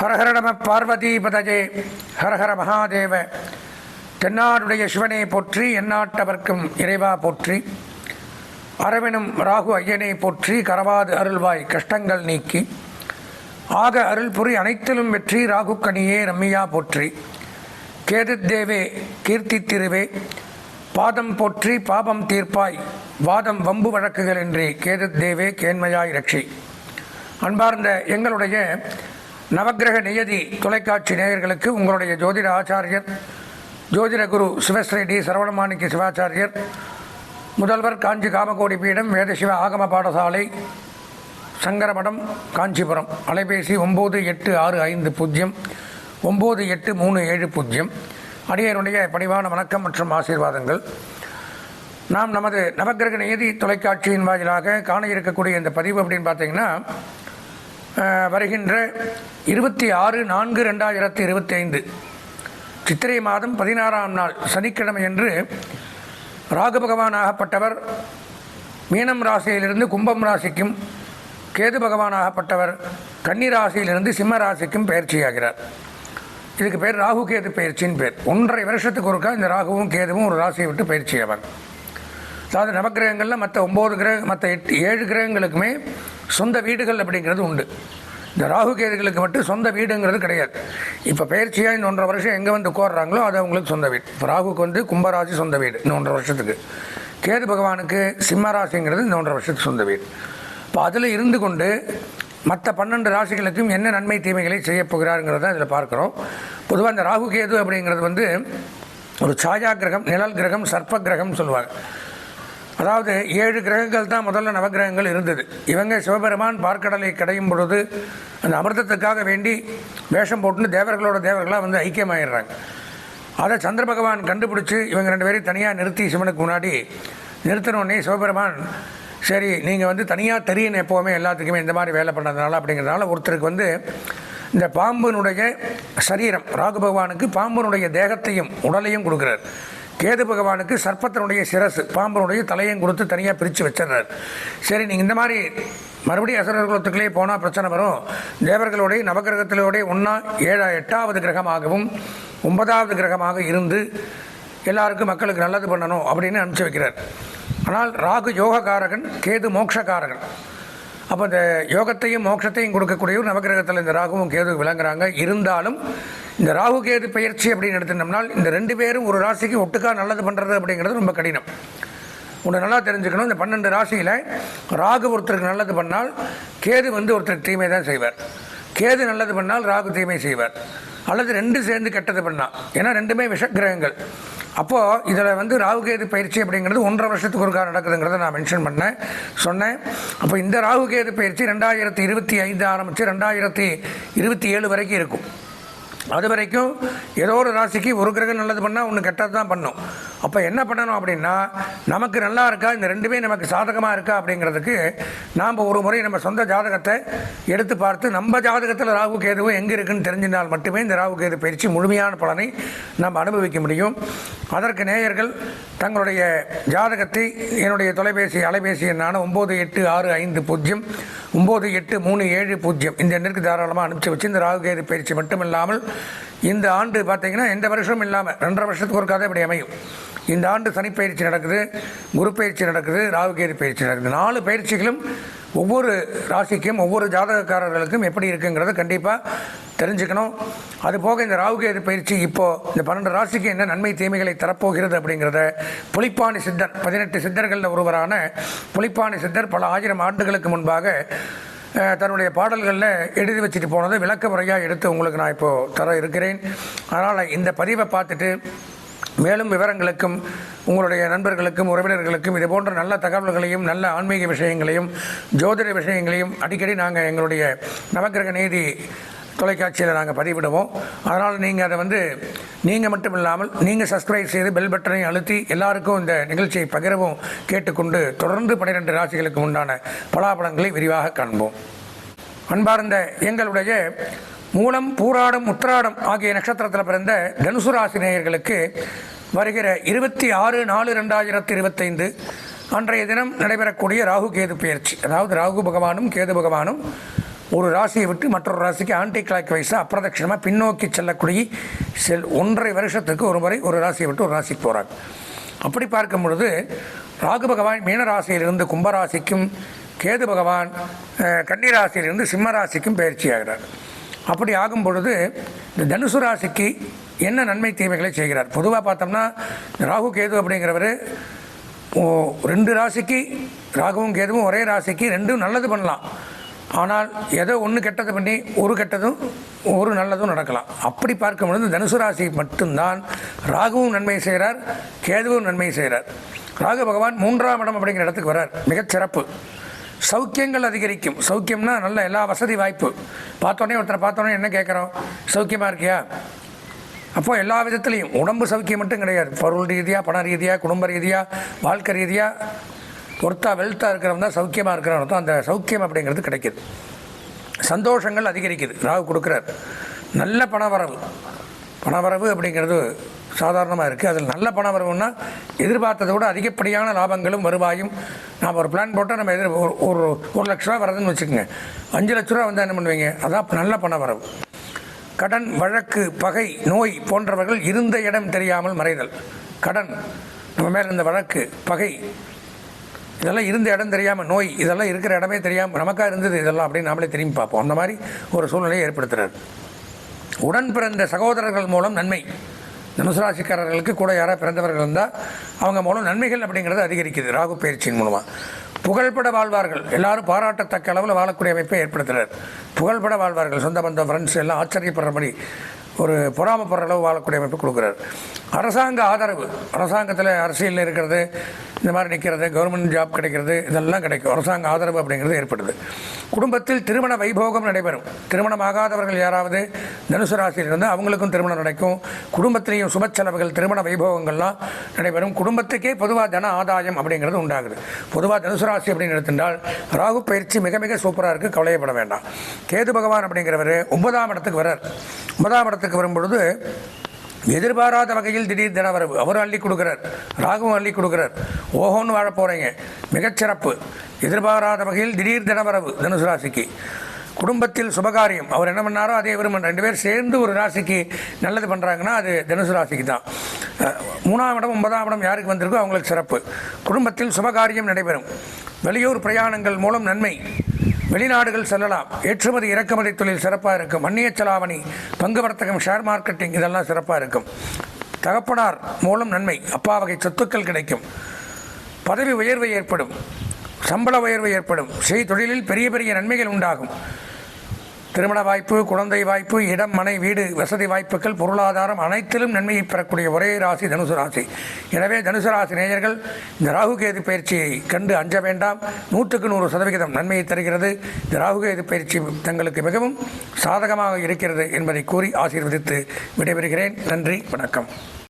ஹரஹர நம பார்வதி பதஜே ஹரஹர மகாதேவ. தென்னாடுடைய சிவனை போற்றி எந்நாட்டவர்க்கும் இறைவா போற்றி. அரவினும் ராகு ஐயனை போற்றி கரவாது அருள்வாய் கஷ்டங்கள் நீக்கி. ஆக அருள் புரி அனைத்திலும் வெற்றி ராகு கனியே ரம்மியா போற்றி. கேதுத்தேவே கீர்த்தி திருவே. பாதம் போற்றி பாபம் தீர்ப்பாய் வாதம் வம்பு வழக்குகள் வழக்குகளின்றி கேதுத்தேவே கேண்மையாய் ரட்சி. அன்பார்ந்த எங்களுடைய நவக்கிரக நியதி தொலைக்காட்சி நேயர்களுக்கு உங்களுடைய ஜோதிட ஆச்சாரியர் ஜோதிட குரு சிவஸ்ரீ டி சரவணமாணிக்க சிவாச்சாரியர் முதல்வர் காஞ்சி காமகோடி பீடம் வேதசிவ ஆகம பாடசாலை சங்கரமடம் காஞ்சிபுரம். அலைபேசி ஒம்பது எட்டு ஆறு ஐந்து பூஜ்ஜியம் ஒம்பது எட்டு மூணு ஏழு பூஜ்ஜியம். அடியனுடைய பணிவான வணக்கம் மற்றும் ஆசீர்வாதங்கள். நாம் நமது நவக்கிரக நியதி தொலைக்காட்சியின் வாயிலாக காண இருக்கக்கூடிய இந்த பதிவு அப்படின்னு பார்த்தீங்கன்னா வருகின்ற இருபத்தி ஆறு நான்கு ரெண்டாயிரத்தி இருபத்தி ஐந்து சித்திரை மாதம் பதினாறாம் நாள் சனிக்கிழமை என்று ராகு பகவானாகப்பட்டவர் மீனம் ராசியிலிருந்து கும்பம் ராசிக்கும் கேது பகவானாகப்பட்டவர் கன்னி ராசியிலிருந்து சிம்ம ராசிக்கும் பயிற்சியாகிறார். இதுக்கு பேர் ராகு கேது பயிற்சின்னு பேர். ஒன்றரை வருஷத்துக்கு ஒருக்கா இந்த ராகுவும் கேதுவும் ஒரு ராசியை விட்டு பயிற்சியாவாங்க அதாவது நவகிரகங்களில் மற்ற ஒம்பது கிரக மற்ற எட்டு ஏழு கிரகங்களுக்குமே சொந்த வீடுகள் அப்படிங்கிறது உண்டு. இந்த ராகு கேதுகளுக்கு மட்டும் சொந்த வீடுங்கிறது கிடையாது. இப்போ பயிற்சியாக இந்த ஒன்றரை வருஷம் எங்கே வந்து கோர்றாங்களோ அது அவங்களுக்கு சொந்த வீடு. இப்போ ராகுக்கு வந்து கும்பராசி சொந்த வீடு இந்த ஒன்றரை வருஷத்துக்கு. கேது பகவானுக்கு சிம்மராசிங்கிறது இந்த ஒன்றரை வருஷத்துக்கு சொந்த வீடு. இப்போ அதில் இருந்து கொண்டு மற்ற பன்னெண்டு ராசிகளுக்கும் என்ன நன்மை தீமைகளை செய்ய போகிறாருங்கிறத அதில் பார்க்குறோம். பொதுவாக இந்த ராகு கேது அப்படிங்கிறது வந்து ஒரு சாயா கிரகம் நிழல் கிரகம் சர்ப்ப கிரகம்னு சொல்லுவாங்க. அதாவது ஏழு கிரகங்கள் தான் முதல்ல நவக்கிரகங்கள் இருந்தது. இவங்க சிவபெருமான் பார்க்கடலை கடையும் பொழுது அந்த அமிர்தத்துக்காக வேண்டி வேஷம் போட்டுன்னு தேவர்களோட தேவர்களாக வந்து ஐக்கியமாயிடுறாங்க. அதை சந்திர பகவான் கண்டுபிடிச்சி இவங்க ரெண்டு பேரையும் தனியாக நிறுத்தி சிவனுக்கு முன்னாடி நிறுத்தினோடனே சிவபெருமான் சரி நீங்கள் வந்து தனியாக தெரியணும் எப்போவுமே எல்லாத்துக்குமே இந்த மாதிரி வேலை பண்ணதுனால அப்படிங்கிறதுனால ஒருத்தருக்கு வந்து இந்த பாம்பினுடைய சரீரம் ராகு பகவானுக்கு பாம்பினுடைய தேகத்தையும் உடலையும் கொடுக்குறாரு. கேது பகவானுக்கு சர்ப்பத்தினுடைய சிரசு பாம்பனுடைய தலையும் கொடுத்து தனியாக பிரித்து வச்சிடுறார். சரி நீங்கள் இந்த மாதிரி மறுபடியும் அசுரர் குலத்துக்குள்ளே போனால் பிரச்சனை வரும். தேவர்களுடைய நவகிரகத்திலோடைய ஒன்றா ஏழா எட்டாவது கிரகமாகவும் ஒன்பதாவது கிரகமாக இருந்து எல்லாருக்கும் மக்களுக்கு நல்லது பண்ணணும் அப்படின்னு அனுப்பிச்சு வைக்கிறார். ஆனால் ராகு யோகக்காரகன் கேது மோட்சக்காரகன். அப்போ இந்த யோகத்தையும் மோட்சத்தையும் கொடுக்கக்கூடிய நவகிரகத்தில் இந்த ராகுவும் கேது விளங்குறாங்க. இருந்தாலும் இந்த ராகு கேது பயிற்சி அப்படின்னு எடுத்துட்டோம்னால் இந்த ரெண்டு பேரும் ஒரு ராசிக்கு ஒட்டுக்கா நல்லது பண்ணுறது அப்படிங்கிறது ரொம்ப கடினம். உன்னை நல்லா தெரிஞ்சுக்கணும். இந்த பன்னெண்டு ராசியில் ராகு ஒருத்தருக்கு நல்லது பண்ணால் கேது வந்து ஒருத்தருக்கு தீமை தான் செய்வார். கேது நல்லது பண்ணால் ராகு தீமை செய்வார். அல்லது ரெண்டு சேர்ந்து கெட்டது பண்ணால் ஏன்னா ரெண்டுமே விஷக்கிரகங்கள். அப்போது இதில் வந்து ராகு கேது பயிற்சி அப்படிங்கிறது ஒன்றரை வருஷத்துக்கு ஒருக்கா நடக்குதுங்கிறத நான் மென்ஷன் பண்ணேன் சொன்னேன். அப்போ இந்த ராகு கேது பயிற்சி ரெண்டாயிரத்தி இருபத்தி ஐந்து ஆரம்பித்து ரெண்டாயிரத்தி இருபத்தி ஏழு வரைக்கும் இருக்கும். அது வரைக்கும் ஏதோ ஒரு ராசிக்கு ஒரு கிரகம் நல்லது பண்ணால் ஒன்று கெட்டது தான் பண்ணும். அப்போ என்ன பண்ணணும் அப்படின்னா நமக்கு நல்லா இருக்கா இந்த ரெண்டுமே நமக்கு சாதகமாக இருக்கா அப்படிங்கிறதுக்கு நாம் ஒரு முறை நம்ம சொந்த ஜாதகத்தை எடுத்து பார்த்து நம்ம ஜாதகத்தில் ராகு கேதுவும் எங்கே இருக்குன்னு தெரிஞ்சினால் மட்டுமே இந்த ராகு கேது பயிற்சி முழுமையான பலனை நம்ம அனுபவிக்க முடியும். அதற்கு நேயர்கள் தங்களுடைய ஜாதகத்தை என்னுடைய தொலைபேசி அலைபேசி எண்ணான ஒம்பது எட்டு ஆறு ஐந்து பூஜ்ஜியம் ஒம்பது எட்டு மூணு ஏழு பூஜ்ஜியம் இந்த எண்ணிற்கு தாராளமாக அனுப்பிச்சு வச்சு இந்த ராகு கேது பயிற்சி மட்டும் இல்லாமல் இந்த ஆண்டு பார்த்தீங்கன்னா எந்த வருஷமும் இல்லாமல் ரெண்டரை வருஷத்துக்கு ஒரு கதை இப்படி அமையும். இந்த ஆண்டு சனி பயிற்சி நடக்குது குரு பயிற்சி நடக்குது ராகுகேது பயிற்சி நடக்குது. நாலு பயிற்சிகளும் ஒவ்வொரு ராசிக்கும் ஒவ்வொரு ஜாதகக்காரர்களுக்கும் எப்படி இருக்குங்கிறத கண்டிப்பாக தெரிஞ்சுக்கணும். அது போக இந்த ராகுகேது பயிற்சி இப்போது இந்த பன்னெண்டு ராசிக்கு என்ன நன்மை தீமைகளை தரப்போகிறது அப்படிங்கிறத புலிப்பாணி சித்தர் பதினெட்டு சித்தர்களில் ஒருவரான புலிப்பாணி சித்தர் பல ஆயிரம் ஆண்டுகளுக்கு முன்பாக தன்னுடைய பாடல்களில் எழுதி வச்சுட்டு போனதை விளக்க முறையாக எடுத்து உங்களுக்கு நான் இப்போது தர இருக்கிறேன். அதனால் இந்த பதிவை பார்த்துட்டு மேலும் விவரங்களுக்கும் உங்களுடைய நண்பர்களுக்கும் உறவினர்களுக்கும் இது போன்ற நல்ல தகவல்களையும் நல்ல ஆன்மீக விஷயங்களையும் ஜோதிட விஷயங்களையும் அடிக்கடி நாங்கள் எங்களுடைய நவக்கிரக நீதி தொலைக்காட்சியில் நாங்கள் பதிவிடுவோம். அதனால் நீங்கள் அதை வந்து நீங்கள் மட்டும் இல்லாமல் நீங்கள் சப்ஸ்கிரைப் செய்து பெல் பட்டனை அழுத்தி எல்லாருக்கும் இந்த நிகழ்ச்சியை பகிரவும் கேட்டுக்கொண்டு தொடர்ந்து பன்னிரெண்டு ராசிகளுக்கு உண்டான பலாபலங்களை விரிவாக காண்போம். அன்பார்ந்த எங்களுடைய மூலம் பூராடம் உத்திராடம் ஆகிய நட்சத்திரத்தில் பிறந்த தனுசு ராசி நேயர்களுக்கு வருகிற இருபத்தி ஆறு நாலு ரெண்டாயிரத்தி இருபத்தைந்து அன்றைய தினம் நடைபெறக்கூடிய ராகு கேது பயிற்சி. அதாவது ராகு பகவானும் கேது பகவானும் ஒரு ராசியை விட்டு மற்றொரு ராசிக்கு ஆன்டி கிளாக் வைஸாக அப்பிரதட்சிணமாக பின்னோக்கி செல்லக்கூடிய செல் ஒன்றரை வருஷத்துக்கு ஒரு முறை ஒரு ராசியை விட்டு ஒரு ராசிக்கு போகிறாங்க அப்படி பார்க்கும் பொழுது ராகு பகவான் மீனராசியிலிருந்து கும்பராசிக்கும் கேது பகவான் கன்னிராசியிலிருந்து சிம்மராசிக்கும் பயிற்சி ஆகிறார் அப்படி ஆகும் பொழுது இந்த தனுசு ராசிக்கு என்ன நன்மை தீமைகளை செய்கிறார்? பொதுவாக பார்த்தோம்னா ராகு கேது அப்படிங்கிறவர் ஓ, ரெண்டு ராசிக்கு ராகுவும் கேதுவும் ஒரே ராசிக்கு ரெண்டும் நல்லது பண்ணலாம். ஆனால் ஏதோ ஒன்று கெட்டது பண்ணி ஒரு கெட்டதும் ஒரு நல்லதும் நடக்கலாம். அப்படி பார்க்கும் பொழுது தனுசு ராசி மட்டும்தான் ராகுவும் நன்மை செய்கிறார் கேதுவும் நன்மை செய்கிறார். ராகு பகவான் மூன்றாம் இடம் அப்படிங்கிற இடத்துக்கு வரார் மிகச் சிறப்பு சௌக்கியங்கள் அதிகரிக்கும். சௌக்கியம்னா நல்ல எல்லா வசதி வாய்ப்பு. பார்த்தோன்னே ஒருத்தரை பார்த்தோன்னே என்ன கேட்குறோம்? சௌக்கியமாக இருக்கியா? அப்போ எல்லா விதத்துலேயும். உடம்பு சௌக்கியம் மட்டும் கிடையாது. பொருள் ரீதியாக பண ரீதியாக குடும்ப ரீதியாக வாழ்க்கை ரீதியாக ஒருத்தா வெல்த்தாக இருக்கிறவன் தான் சௌக்கியமாக இருக்கிறவன் தான் அந்த சௌக்கியம் அப்படிங்கிறது கிடைக்கிது. சந்தோஷங்கள் அதிகரிக்குது. ராகு கொடுக்குறார். நல்ல பணவரவு. பணவரவு அப்படிங்கிறது சாதாரணமாக இருக்குது அதில் நல்ல பணவரவுன்னா எதிர்பார்த்ததை விட அதிகப்படியான லாபங்களும் வருவாயும். நாம் ஒரு பிளான் போட்டால் நம்ம எதிர் ஒரு ஒரு ஒரு லட்ச ரூபா வருதுன்னு வச்சுக்கோங்க. அஞ்சு லட்ச ரூபா வந்து என்ன பண்ணுவீங்க? அதான் நல்ல பணவரவு கடன் வழக்கு பகை நோய் போன்றவர்கள் இருந்த இடம் தெரியாமல் மறைதல். கடன் நம்ம மேலே இருந்த வழக்கு பகை இதெல்லாம் இருந்த இடம் தெரியாமல் நோய் இதெல்லாம் இருக்கிற இடமே தெரியாமல் நமக்காக இருந்தது இதெல்லாம் அப்படின்னு நாமளே திரும்பி பார்ப்போம். அந்த மாதிரி ஒரு சூழ்நிலையை ஏற்படுத்துறாரு. உடன் பிறந்த சகோதரர்கள் மூலம் நன்மை. தனுசு ராசிக்காரர்களுக்கு கூட யாராவது பிறந்தவர்கள் இருந்தால் அவங்க மூலம் நன்மைகள் அப்படிங்கிறது அதிகரிக்குது ராகு பயிற்சியின் மூலமாக புகழ்பட வாழ்வார்கள். எல்லாரும் பாராட்டத்தக்க அளவில் வாழக்கூடிய அமைப்பை ஏற்படுத்துகிறார் புகழ்பட வாழ்வார்கள். சொந்த பந்தம் ஃப்ரெண்ட்ஸ் எல்லாம் ஆச்சரியப்படுறபடி ஒரு பொறாமப்படுற அளவு வாழக்கூடிய அமைப்பு கொடுக்குறார். அரசாங்க ஆதரவு அரசாங்கத்தில் அரசியலில் இருக்கிறது இந்த மாதிரி நிற்கிறது கவர்மெண்ட் ஜாப் கிடைக்கிறது இதெல்லாம் கிடைக்கும். அரசாங்க ஆதரவு அப்படிங்கிறது ஏற்படுது. குடும்பத்தில் திருமண வைபோகம் நடைபெறும். திருமணம் ஆகாதவர்கள் யாராவது தனுசு ராசியில் இருந்து அவங்களுக்கும் திருமணம் நடக்கும். குடும்பத்திலேயும் சுப செலவுகள் திருமண வைபோகங்கள்லாம் நடைபெறும். குடும்பத்துக்கே பொதுவாக தன ஆதாயம் அப்படிங்கிறது உண்டாகுது. பொதுவாக தனுசு ராசி அப்படின்னு எடுத்துட்டால் ராகு பயிற்சி மிக மிக சூப்பராக இருக்குது கவலையப்பட வேண்டாம். கேது பகவான் அப்படிங்கிறவர் ஒன்பதாம் இடத்துக்கு வரார் ஒன்பதாம் இடத்துக்கு வரும்பொழுது எதிர்பாராத வகையில் திடீர் தினவரவு அவரும் அள்ளி கொடுக்குறார் ராகுவும் அள்ளி கொடுக்குறார். ஓஹோன்னு வாழ போகிறீங்க மிகச்சிறப்பு எதிர்பாராத வகையில் திடீர் தினவரவு தனுசு ராசிக்கு. குடும்பத்தில் சுபகாரியம். அவர் என்ன பண்ணாரோ அதே விரும்ப ரெண்டு பேர் சேர்ந்து ஒரு ராசிக்கு நல்லது பண்ணுறாங்கன்னா அது தனுசு ராசிக்கு தான். மூணாம் இடம் ஒன்பதாம் இடம் யாருக்கு வந்திருக்கோ அவங்களுக்கு சிறப்பு. குடும்பத்தில் சுபகாரியம் நடைபெறும். வெளியூர் பிரயாணங்கள் மூலம் நன்மை. வெளிநாடுகள் செல்லலாம். ஏற்றுமதி இறக்குமதி தொழில் சிறப்பாக இருக்கும். அந்நிய செலாவணி பங்கு வர்த்தகம் ஷேர் மார்க்கெட்டிங் இதெல்லாம் சிறப்பாக இருக்கும். தகப்பனார் மூலம் நன்மை அப்பா வகை சொத்துக்கள் கிடைக்கும். பதவி உயர்வு ஏற்படும். சம்பள உயர்வு ஏற்படும். செய் தொழிலில் பெரிய பெரிய நன்மைகள் உண்டாகும். திருமண வாய்ப்பு குழந்தை வாய்ப்பு இடம் மனை வீடு வசதி வாய்ப்புகள் பொருளாதாரம் அனைத்திலும் நன்மையை பெறக்கூடிய ஒரே ராசி தனுசு ராசி. எனவே தனுசு ராசி நேயர்கள் இந்த ராகுகேது பயிற்சியை கண்டு அஞ்ச வேண்டாம். நூற்றுக்கு நூறு சதவிகிதம் நன்மையை தருகிறது. இந்த ராகுகேது பயிற்சி தங்களுக்கு மிகவும் சாதகமாக இருக்கிறது என்பதை கூறி ஆசீர்வதித்து விடைபெறுகிறேன். நன்றி வணக்கம்.